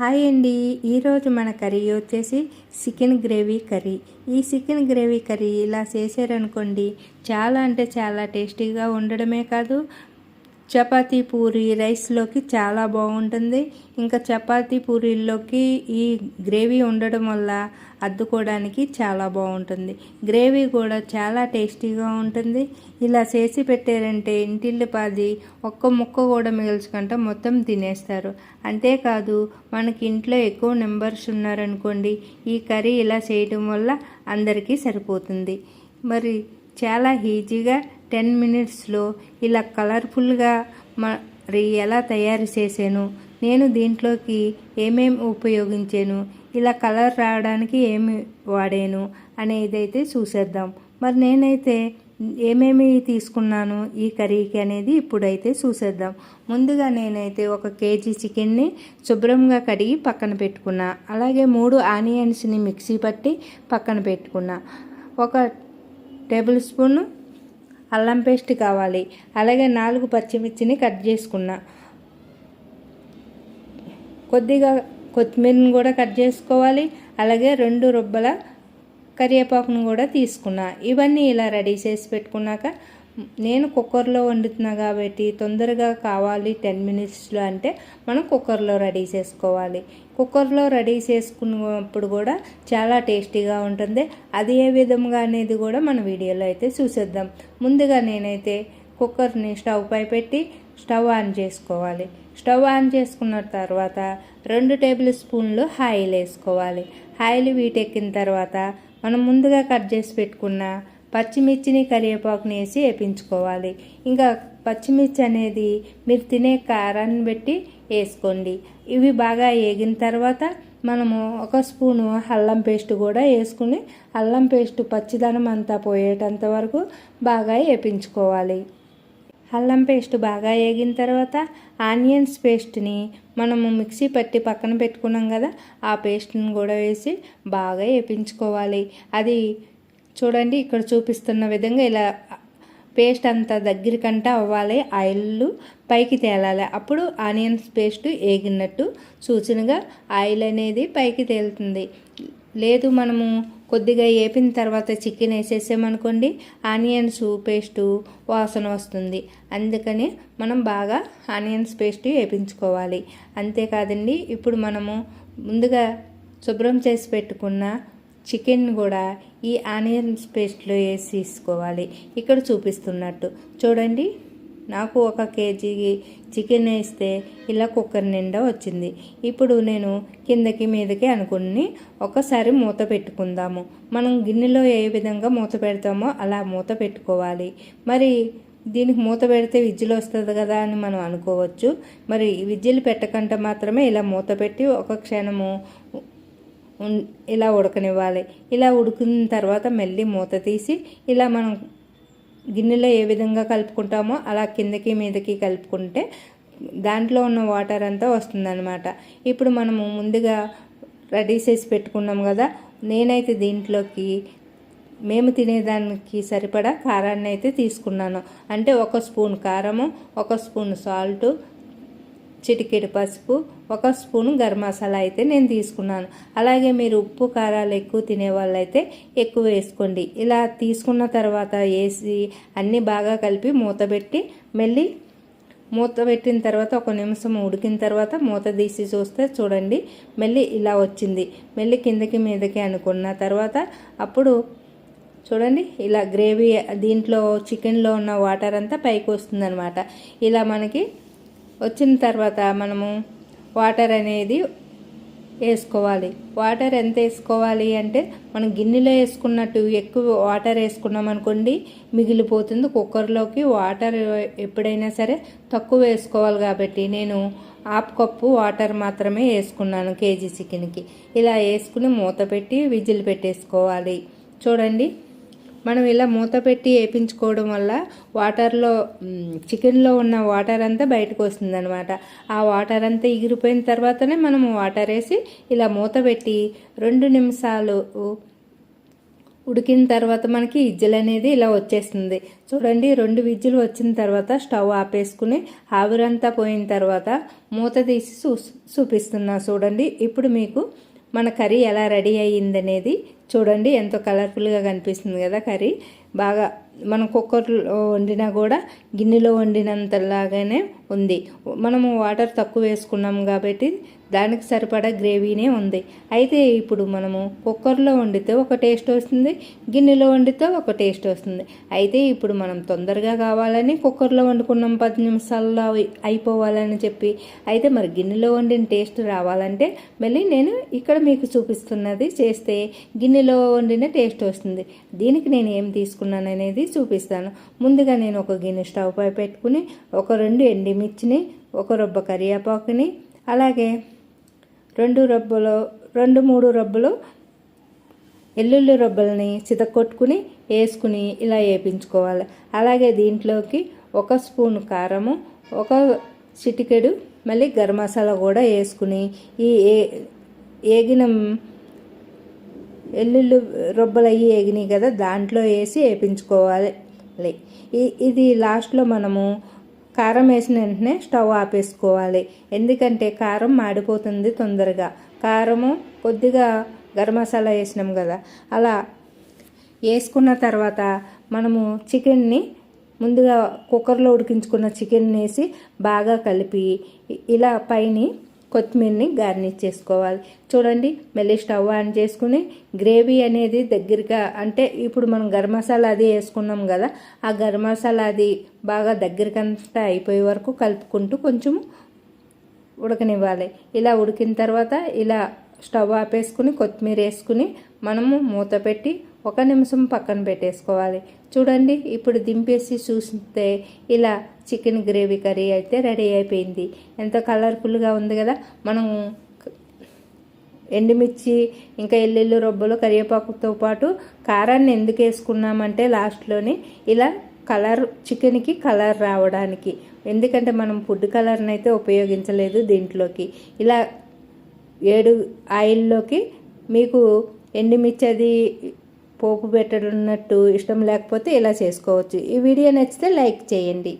Hi అండి. ఈరోజు మన కర్రీ వచ్చేసి చికెన్ గ్రేవీ కర్రీ. ఈ చికెన్ గ్రేవీ కర్రీ ఇలా చేశారనుకోండి చాలా అంటే చాలా టేస్టీగా ఉండడమే కాదు చపాతీ పూరి రైస్లోకి చాలా బాగుంటుంది. ఇంకా చపాతీ పూరీల్లోకి ఈ గ్రేవీ ఉండడం వల్ల అద్దుకోవడానికి చాలా బాగుంటుంది. గ్రేవీ కూడా చాలా టేస్టీగా ఉంటుంది. ఇలా చేసి పెట్టారంటే ఇంటిల్లిపాది ఒక్క ముక్క కూడా మిగల్చుకుంటా మొత్తం తినేస్తారు. అంతేకాదు మనకి ఇంట్లో ఎక్కువ నెంబర్స్ ఉన్నారనుకోండి ఈ కర్రీ ఇలా చేయడం వల్ల అందరికీ సరిపోతుంది. మరి చాలా ఈజీగా టెన్ మినిట్స్లో ఇలా కలర్ఫుల్గా మరి ఎలా తయారు చేశాను నేను దీంట్లోకి ఏమేమి ఉపయోగించాను ఇలా కలర్ రావడానికి ఏమి వాడాను అనేది అయితే చూసేద్దాం. మరి నేనైతే ఏమేమి తీసుకున్నాను ఈ కర్రీకి అనేది ఇప్పుడైతే చూసేద్దాం. ముందుగా నేనైతే ఒక కేజీ చికెన్ని శుభ్రంగా కడిగి పక్కన పెట్టుకున్నా. అలాగే మూడు ఆనియన్స్ని మిక్సీ పట్టి పక్కన పెట్టుకున్నా. ఒక టేబుల్ స్పూన్ అల్లం పేస్ట్ కావాలి. అలాగే నాలుగు పచ్చిమిర్చిని కట్ చేసుకున్నా. కొద్దిగా కొత్తిమీరని కూడా కట్ చేసుకోవాలి. అలాగే రెండు రొబ్బల కరివేపాకును కూడా తీసుకున్నా. ఇవన్నీ ఇలా రెడీ చేసి పెట్టుకున్నాక నేను కుక్కర్లో వండుతున్నా కాబట్టి తొందరగా కావాలి టెన్ మినిట్స్లో అంటే మనం కుక్కర్లో రెడీ చేసుకోవాలి. కుక్కర్లో రెడీ చేసుకున్నప్పుడు కూడా చాలా టేస్టీగా ఉంటుంది. అది ఏ విధంగా అనేది కూడా మన వీడియోలో అయితే చూసేద్దాం. ముందుగా నేనైతే కుక్కర్ని స్టవ్ పై పెట్టి స్టవ్ ఆన్ చేసుకోవాలి. స్టవ్ ఆన్ చేసుకున్న తర్వాత రెండు టేబుల్ స్పూన్లు ఆయిల్ వేసుకోవాలి. ఆయిల్ వీటెక్కిన తర్వాత మనం ముందుగా కట్ చేసి పెట్టుకున్న పచ్చిమిర్చిని కరివేపాకుని వేసి వేపించుకోవాలి. ఇంకా పచ్చిమిర్చి అనేది మీరు తినే కారాన్ని బట్టి వేసుకోండి. ఇవి బాగా వేగిన తర్వాత మనము ఒక స్పూను అల్లం పేస్ట్ కూడా వేసుకుని అల్లం పేస్ట్ పచ్చిదనం అంతా పోయేటంత వరకు బాగా వేపించుకోవాలి. అల్లం పేస్ట్ బాగా వేగిన తర్వాత ఆనియన్స్ పేస్ట్ని మనము మిక్సీ పట్టి పక్కన పెట్టుకున్నాం కదా ఆ పేస్ట్ని కూడా వేసి బాగా వేపించుకోవాలి. అది చూడండి ఇక్కడ చూపిస్తున్న విధంగా ఇలా పేస్ట్ అంతా దగ్గరికంట అవ్వాలి ఆయిల్ పైకి తేలాలి. అప్పుడు ఆనియన్స్ పేస్ట్ వేగినట్టు సూచనగా ఆయిల్ అనేది పైకి తేలుతుంది. లేదు మనము కొద్దిగా వేపిన తర్వాత చికెన్ వేసేసామనుకోండి ఆనియన్స్ పేస్టు వాసన వస్తుంది. అందుకని మనం బాగా ఆనియన్స్ పేస్ట్ వేపించుకోవాలి అంతేకాదండి ఇప్పుడు మనము ముందుగా శుభ్రం చేసి పెట్టుకున్న చికెన్ కూడా ఈ ఆనియన్స్ పేస్ట్లో వేసి తీసుకోవాలి ఇక్కడ చూపిస్తున్నట్టు. చూడండి నాకు ఒక కేజీ చికెన్ వేస్తే ఇలా కుక్కర్ నిండా వచ్చింది. ఇప్పుడు నేను కిందకి మీదకి అనుకుని ఒకసారి మూత పెట్టుకుందాము. మనం గిన్నెలో ఏ విధంగా మూత పెడతామో అలా మూత పెట్టుకోవాలి. మరి దీనికి మూత పెడితే విజ్జిల్ వస్తుంది కదా అని మనం అనుకోవచ్చు. మరి విజ్జిల్ పెట్టకుండా మాత్రమే ఇలా మూత పెట్టి ఒక క్షణము ఇలా ఉడకనివ్వాలి. ఇలా ఉడికిన తర్వాత మళ్ళీ మూత తీసి ఇలా మనం గిన్నెలో ఏ విధంగా కలుపుకుంటామో అలా కిందకి మీదకి కలుపుకుంటే దాంట్లో ఉన్న వాటర్ అంతా వస్తుందన్నమాట. ఇప్పుడు మనము ముందుగా రెడీ చేసి పెట్టుకున్నాం కదా నేనైతే దీంట్లోకి మేము తినేదానికి సరిపడా కారాన్ని అయితే తీసుకున్నాను. అంటే ఒక స్పూన్ కారము ఒక స్పూన్ సాల్టు చిటికెడు పసుపు ఒక స్పూన్ గరం మసాలా అయితే నేను తీసుకున్నాను. అలాగే మీరు ఉప్పు కారాలు ఎక్కువ తినే వాళ్ళైతే ఎక్కువ వేసుకోండి. ఇలా తీసుకున్న తర్వాత వేసి అన్నీ బాగా కలిపి మూత పెట్టి మళ్ళీ మూత పెట్టిన తర్వాత ఒక నిమిషం ఉడికిన తర్వాత మూత తీసి చూస్తే చూడండి మళ్ళీ ఇలా వచ్చింది. మళ్ళీ కిందకి మీదకి అనుకున్న తర్వాత అప్పుడు చూడండి ఇలా గ్రేవీ దీంట్లో చికెన్లో ఉన్న వాటర్ అంతా పైకి వస్తుందనమాట ఇలా మనకి వచ్చిన తర్వాత మనము వాటర్ అనేది వేసుకోవాలి. వాటర్ ఎంత వేసుకోవాలి అంటే మనం గిన్నెలో వేసుకున్నట్టు ఎక్కువ వాటర్ వేసుకున్నాం అనుకోండి మిగిలిపోతుంది. కుక్కర్లోకి వాటర్ ఎప్పుడైనా సరే తక్కువ వేసుకోవాలి కాబట్టి నేను హాఫ్ కప్పు వాటర్ మాత్రమే వేసుకున్నాను కేజీ చికెన్కి. ఇలా వేసుకుని మూత పెట్టి విజిల్ పెట్టేసుకోవాలి. చూడండి. మనం ఇలా మూత పెట్టి వేపించుకోవడం వల్ల వాటర్లో చికెన్లో ఉన్న వాటర్ అంతా బయటకు వస్తుందనమాట ఆ వాటర్ అంతా ఎగిరిపోయిన తర్వాతనే మనం వాటర్ వేసి ఇలా మూత పెట్టి రెండు నిమిషాలు ఉడికిన తర్వాత మనకి విజ్జులు అనేది ఇలా వచ్చేస్తుంది. చూడండి రెండు విజ్జులు వచ్చిన తర్వాత స్టవ్ ఆపేసుకుని ఆవిరంతా పోయిన తర్వాత మూత తీసి చూ చూపిస్తున్నా చూడండి. ఇప్పుడు మీకు మన కర్రీ ఎలా రెడీ అయ్యిందనేది చూడండి. ఎంతో కలర్ఫుల్గా కనిపిస్తుంది కదా కర్రీ. బాగా మనం కుక్కర్లో వండినా కూడా గిన్నెలో వండినంతలాగానే ఉంది. మనము వాటర్ తక్కువ వేసుకున్నాం కాబట్టి దానికి సరిపడా గ్రేవీనే ఉంది. అయితే ఇప్పుడు మనము కుక్కర్లో వండితే ఒక టేస్ట్ వస్తుంది గిన్నెలో వండితే ఒక టేస్ట్ వస్తుంది. అయితే ఇప్పుడు మనం తొందరగా కావాలని కుక్కర్లో వండుకున్నాం పది నిమిషాల్లో అయిపోవాలని చెప్పి అయితే మరి గిన్నెలో వండిన టేస్ట్ రావాలంటే మళ్ళీ నేను ఇక్కడ మీకు చూపిస్తున్నది చేస్తే గిన్నెలో వండిన టేస్ట్ వస్తుంది. దీనికి నేను ఏం తీసుకున్నాను అనేది చూపిస్తాను. ముందుగా నేను ఒక గిన్నె స్టవ్ పై పెట్టుకుని ఒక రెండు ఎండిమిర్చిని ఒక రొబ్బ కరివేపాకుని అలాగే రెండు రబ్బలు రెండు మూడు రొబ్బలు ఎల్లుల్లి రబ్బల్ని చితకొట్టుకుని వేసుకుని ఇలా వేపించుకోవాలి. అలాగే దీంట్లోకి ఒక స్పూన్ కారము ఒక చిటికెడు మళ్ళీ గరం మసాలా కూడా వేసుకుని ఈ ఏ ఏగిన ఎల్లుళ్ళు రొబ్బలు అయ్యి ఎగినాయి కదా దాంట్లో వేసి వేపించుకోవాలి. ఇది లాస్ట్లో మనము కారం వేసిన వెంటనే స్టవ్ ఆపేసుకోవాలి. ఎందుకంటే కారం మాడిపోతుంది తొందరగా. కారము కొద్దిగా గరం మసాలా వేసినాం కదా అలా వేసుకున్న తర్వాత మనము చికెన్ని ముందుగా కుక్కర్లో ఉడికించుకున్న చికెన్ వేసి బాగా కలిపి ఇలా పైన కొత్తిమీరని గార్నిష్ చేసుకోవాలి. చూడండి మళ్ళీ స్టవ్ ఆన్ చేసుకుని గ్రేవీ అనేది దగ్గరగా అంటే ఇప్పుడు మనం గరం మసాలా అది వేసుకున్నాం కదా ఆ గరం మసాలా అది బాగా దగ్గరికంతా అయిపోయే వరకు కలుపుకుంటూ కొంచెం ఉడకనివ్వాలి. ఇలా ఉడికిన తర్వాత ఇలా స్టవ్ ఆపేసుకుని కొత్తిమీర వేసుకుని మనము మూత పెట్టి ఒక నిమిషం పక్కన పెట్టేసుకోవాలి. చూడండి ఇప్పుడు దింపేసి చూస్తే ఇలా చికెన్ గ్రేవీ కర్రీ అయితే రెడీ అయిపోయింది. ఎంతో కలర్ఫుల్గా ఉంది కదా? మనం ఎండుమిర్చి ఇంకా ఎల్లుల్లి రొబ్బలు కరివేపాకుతో పాటు కారాన్ని ఎందుకు వేసుకున్నామంటే లాస్ట్లోని ఇలా కలర్ చికెన్కి కలర్ రావడానికి. ఎందుకంటే మనం ఫుడ్ కలర్ని అయితే ఉపయోగించలేదు దీంట్లోకి. ఇలా ఏడు ఆయిల్లోకి మీకు ఎండుమిర్చి అది పోపు పెట్టనున్నట్టు ఇష్టం లేకపోతే ఇలా చేసుకోవచ్చు. ఈ వీడియో నచ్చితే లైక్ చేయండి.